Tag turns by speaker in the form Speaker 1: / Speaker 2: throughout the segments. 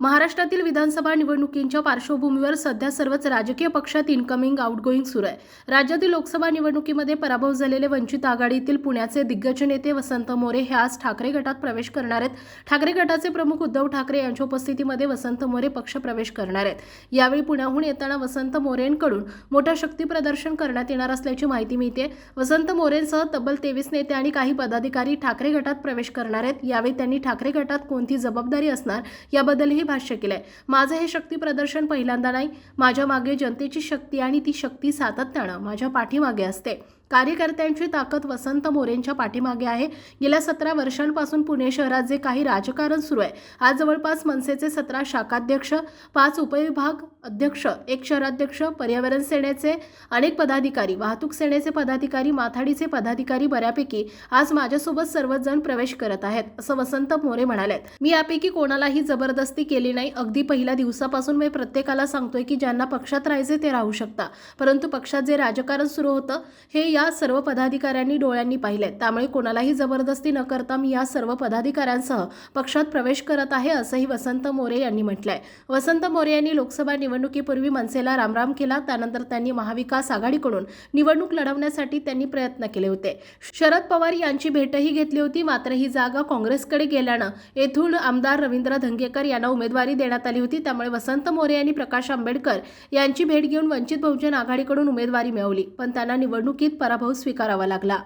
Speaker 1: महाराष्ट्रातील विधानसभा निवडणुकींच्या पार्श्वभूमीवर सध्या सर्वच राजकीय पक्षात इनकमिंग आउटगोईंग सुरू आहे. राज्यातील लोकसभा निवडणुकीमध्ये पराभव झालेले वंचित आघाडीतील पुण्याचे दिग्गज नेते वसंत मोरे हे आज ठाकरे गटात प्रवेश करणार आहेत. ठाकरे गटाचे प्रमुख उद्धव ठाकरे यांच्या उपस्थितीमध्ये वसंत मोरे पक्ष प्रवेश करणार आहेत. यावेळी पुण्याहून येताना वसंत मोरेंकडून मोठं शक्ती प्रदर्शन करण्यात येणार असल्याची माहिती मिळते वसंत मोरेंसह तब्बल तेवीस नेते आणि काही पदाधिकारी ठाकरे गटात प्रवेश करणार आहेत. यावेळी त्यांनी ठाकरे गटात कोणती जबाबदारी असणार याबद्दलही भाष्य केलंय. माझं हे शक्ती प्रदर्शन पहिल्यांदा नाही माझ्या मागे जनतेची शक्ती आणि ती शक्ती सातत्यानं माझ्या पाठीमागे असते. कार्यकर्त्यांची ताकद वसंत मोरेंच्या पाठीमागे आहे. गेल्या सतरा वर्षांपासून पुणे शहरात जे काही राजकारण सुरू आहे आज जवळपास मनसेचे सतरा शाखाध्यक्ष पाच उपविभाग अध्यक्ष एक शहराध्यक्ष पर्यावरण सेनेचे अनेक पदाधिकारी वाहतूक सेनेचे पदाधिकारी माथाडीचे पदाधिकारी बऱ्यापैकी आज माझ्यासोबत सर्वच जण प्रवेश करत आहेत असं वसंत मोरे म्हणालेत. मी यापैकी कोणालाही जबरदस्ती केली नाही. अगदी पहिल्या दिवसापासून मी प्रत्येकाला सांगतोय की ज्यांना पक्षात राहायचे ते राहू शकता. परंतु पक्षात जे राजकारण सुरू होतं हे या सर्व पदाधिकाऱ्यांनी डोळ्यांनी पाहिले त्यामुळे कोणालाही जबरदस्ती न करता मी या सर्व पदाधिकाऱ्यांसह पक्षात प्रवेश करत आहे असंही वसंत मोरे यांनी म्हटलंय. वसंत मोरे यांनी लोकसभा निवडणुकीपूर्वी मनसेला रामराम केला त्यानंतर त्यांनी महाविकास आघाडीकडून निवडणूक लढवण्यासाठी त्यांनी प्रयत्न केले होते. शरद पवार यांची भेटही घेतली होती मात्र ही जागा काँग्रेसकडे गेल्यानं येथून आमदार रवींद्र धंगेकर यांना उमेदवारी देण्यात आली होती. त्यामुळे वसंत मोरे यांनी प्रकाश आंबेडकर यांची भेट घेऊन वंचित बहुजन आघाडीकडून उमेदवारी मिळवली पण त्यांना निवडणुकीत पराभव स्वीकारावा लागला.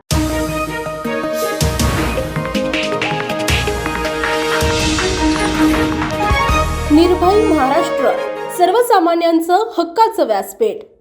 Speaker 1: निर्भय महाराष्ट्र सर्वसामान्यांचं हक्काचं व्यासपीठ.